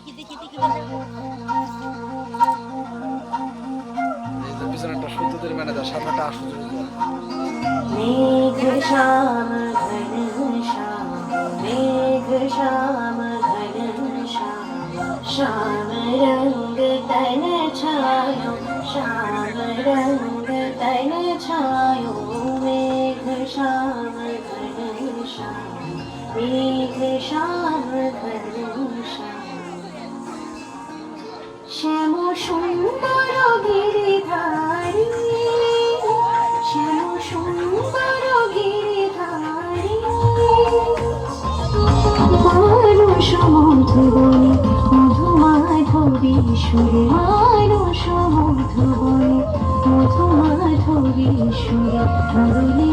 দেখি দেখি দেখি পিছনেটা সূর্যদের মানে তার সামনেটা আসুন মেঘ শ্যাম ঘন শ্যাম মেঘ শ্যাম ঘন শ্যাম শ্যাম রঙ তন ছায়ো শ্যাম রঙ তন ছায়ো মেঘ শ্যাম ঘন শ্যাম মেঘ শ্যাম ঘন শ্যাম শ্যাম সুন্দর গিরিধারী শ্যাম সুন্দর গিরিধারী মানুষ মধুবনে, মধুমাধবী সুরে মানুষ মধুবনে, মধুমাধবী সুরে মুরলি